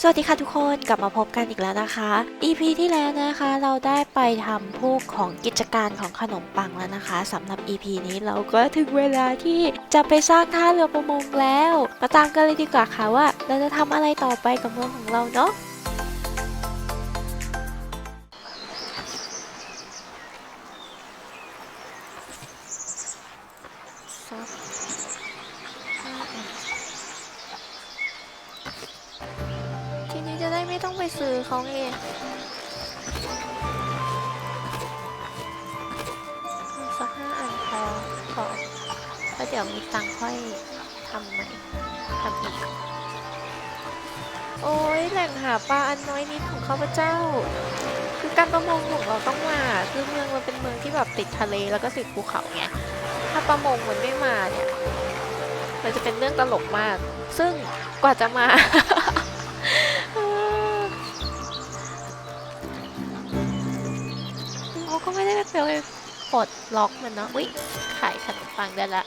สวัสดีค่ะทุกคนกลับมาพบกันอีกแล้วนะคะ EP ที่แล้วนะคะเราได้ไปทำพวกของกิจการของขนมปังแล้วนะคะสำหรับ EP นี้เราก็ถึงเวลาที่จะไปสร้างท่าเรือประมงแล้ว มาตามกันเลยดีกว่าค่ะว่า เราจะทำอะไรต่อไปกับเมืองของเราเนาะ ไปซื้อเขาเองเอาสักห้าอันพอพอแล้วเดี๋ยวมีตังค์ค่อยทำใหม่ทำอีก โอ้ยแหล่งหาปลาอันน้อยนิดของข้าพเจ้า คือการประมงของเราต้องมาคือเมืองมันเป็นเมืองที่แบบติดทะเลแล้วก็ติดภูเขาไงถ้าประมงมันไม่มาเนี่ยมันจะเป็นเรื่องตลกมาก ซึ่งกว่าจะมา เขาไปปลดล็อกมันเนาะอุ๊ยขายขนมปังได้ละ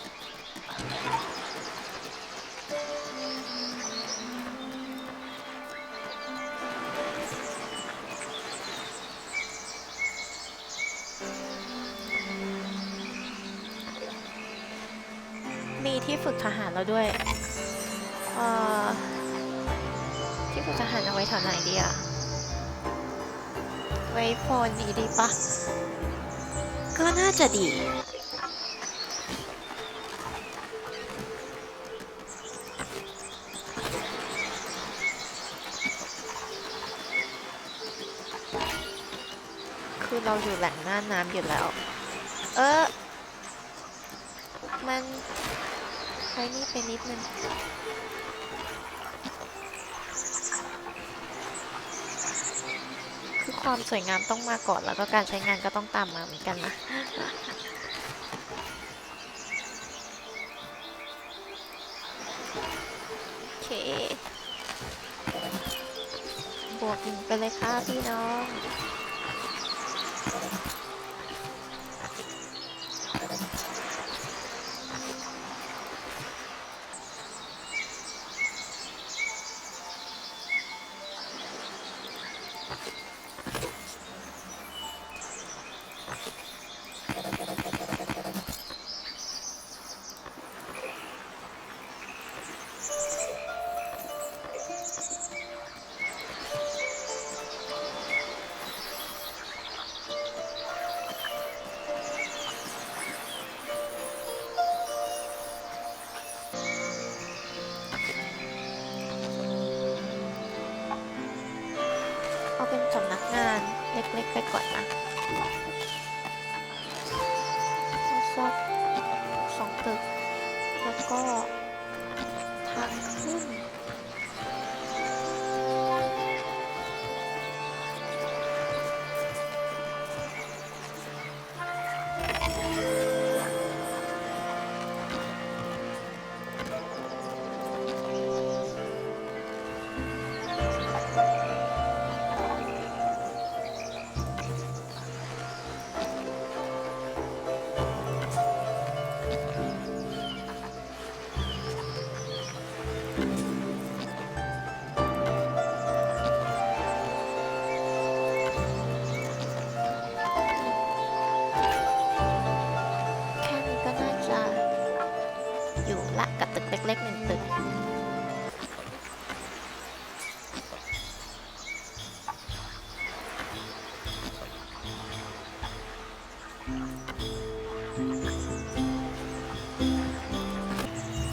มีที่ฝึกทหารแล้วด้วย เอ่อ ที่ฝึกทหารเอาไว้แถวไหนดีอะไว้โฟนนี้ดีปะ ก็น่าจะดี คือเราอยู่แหล่งหน้าน้ำอยู่แล้ว เออ มันใช้นี่ไปนิดนึง ความสวยงามต้องมาก่อน แล้วก็การใช้งานก็ต้องตามมาเหมือนกันนะโอเค บวกหนึ่งไปเลยค่ะพี่น้อง ไปก่อนนะเอาสักสองตึก แล้วก็ทางขึ้น ตึกเล็กๆหนึ่งตึก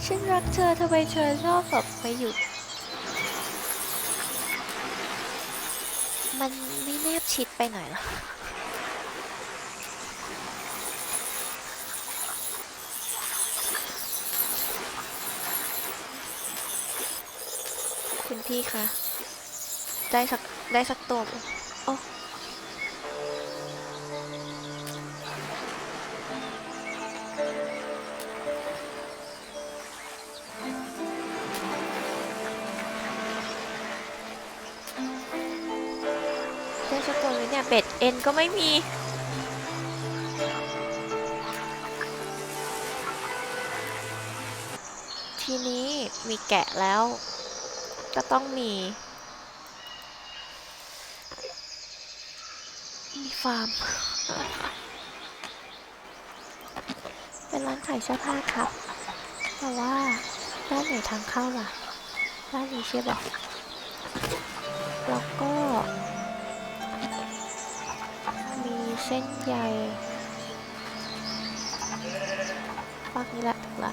ฉันรักเธอทำไมเธอชอบแบบไปหยุดมันไม่แนบชิดไปหน่อยเหรอ คุณพี่คะ ได้สัก ได้สักตัวโอ้ได้สักตัวไหมเนี่ย เบ็ดเอ็นก็ไม่มีทีนี้มีแกะแล้ว ก็ต้องมี มีฟาร์ม เป็นร้านขายเสื้อผ้าครับ แต่ว่าด้านไหนทางเข้าล่ะ ด้านนี้ใช่ปะแล้วก็มีเส้นใยฟักนี้แหละถูกละ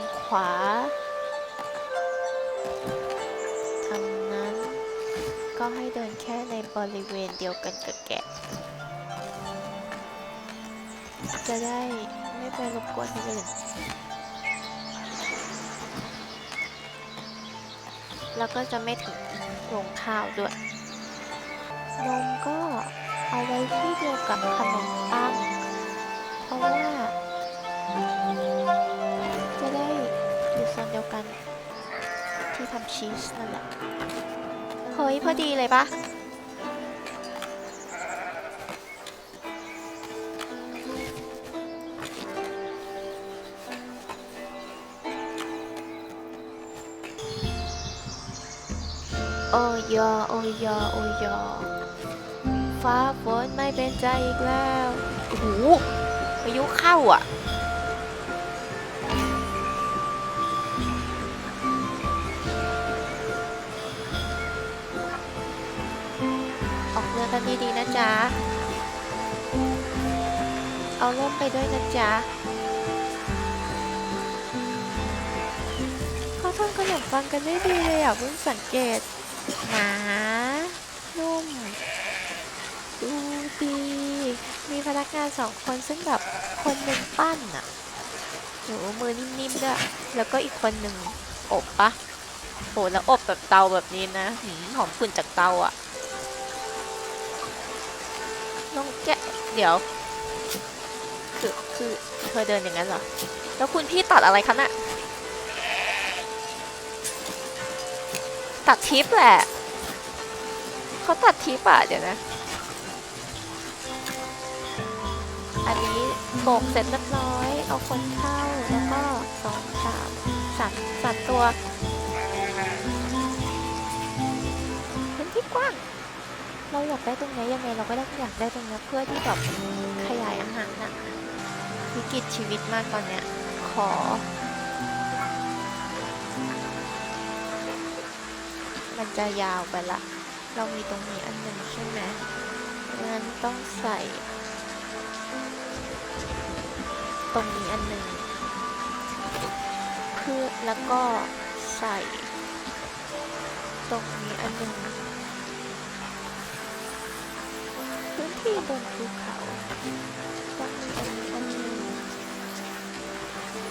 างขวาทางนั้นก็ให้เดินแค่ในบริเวณเดียวกันกับแกะ จะได้ไม่ไปรบกวนคนอื่นแล้วก็จะไม่ถึงโรงข้าวด้วย นมก็เอาไว้ที่เดียวกับขนมปังเพราะว่า อนเดียวกัน ที่ทำชีสนั่นแหละ เฮ้ย พอดีเลยปะโอ้ยอโอ้ยอโอ้ยอฟ้าฝนไม่เป็นใจอีกแล้ว โอ้โหพายุเข้าอะ กันดีๆนะจ๊ะ เอาร่มไปด้วยนะจ๊ะเขาทำขนมปังกันได้ดีเลยอะเพิ่งสังเกตหนานุ่ม ดูดี มีพนักงานสองคนซึ่งแบบคนหนึ่งปั้นอะโหมือนิ่มๆด้วย แล้วก็อีกคนหนึ่งอบปะโหแล้วอบแบบเตาแบบนี้นะหืมหอมกลิ่นจากเตาอะ น้องแกะเดี๋ยว คือคือเธอเดินอย่างนั้นเหรอ แล้วคุณพี่ตัดอะไรคะน่ะตัดทิปแหละเขาตัดทิปอะเดี๋ยวนะ อันนี้โบกเสร็จเรียบร้อย เอาคนเข้าแล้วก็สองสามสามสามตัวพื้นที่กว้าง เราอยากได้ตรงนี้ยังไงเราก็ได้อยากได้ตรงนี้เพื่อที่แบบขยายอาหารน่ะวิกฤตชีวิตมากตอนเนี้ยขอ มันจะยาวไปละ เรามีตรงนี้อันหนึ่งใช่ไหมงั้นต้องใส่ ตรงนี้อันหนึ่งเพื่อแล้วก็ใส่ ตรงนี้อันหนึ่ง ที่บนภูเขาต้งอันนี้อันหนึง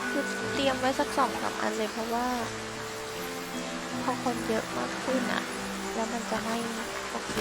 คือเตรียมไว้สักสองสามอันเลยเพราะว่า พอคนเยอะมากขึ้นอะแล้วมันจะไม่โอเค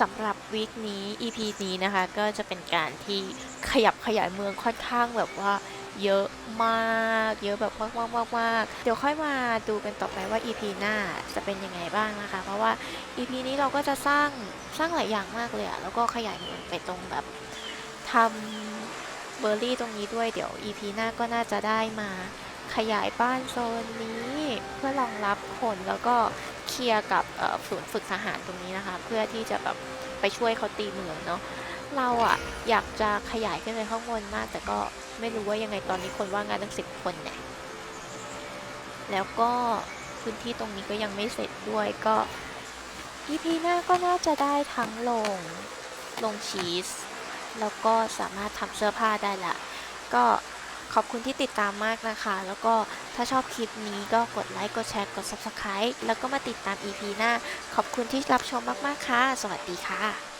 สำหรับวีคนี้ EP นี้นะคะ ก็จะเป็นการที่ขยับขยายเมืองค่อนข้างแบบว่าเยอะมาก เยอะแบบมากมากมากมากเดี๋ยวค่อยมาดูกันต่อไปว่า EP หน้าจะเป็นยังไงบ้างนะคะ เพราะว่า EP นี้เราก็จะสร้างสร้างหลายอย่างมากเลยอะแล้วก็ขยายเมืองไปตรงแบบทำเบอร์รี่ตรงนี้ด้วยเดี๋ยว EP หน้าก็น่าจะได้มาขยายบ้านโซนนี้เพื่อรองรับคนแล้วก็ เคลียร์กับเอ่อศูนย์ฝึกทหารตรงนี้นะคะ เพื่อที่จะแบบไปช่วยเขาตีเมืองเนาะเราอะอยากจะขยายขึ้นไปข้างบนมาก แต่ก็ไม่รู้ว่ายังไงตอนนี้คนว่างงานตั้งสิบคนเนี่ยแล้วก็พื้นที่ตรงนี้ก็ยังไม่เสร็จด้วยก็ EP หน้าก็น่าจะได้ทั้งลงลงชีส แล้วก็สามารถทำเสื้อผ้าได้ละก็ ขอบคุณที่ติดตามมากนะคะ แล้วก็ถ้าชอบคลิปนี้ก็กดไลค์ กดแชร์ กด Subscribe แล้วก็มาติดตาม EP หน้า ขอบคุณที่รับชมมาก ๆ ค่ะ สวัสดีค่ะ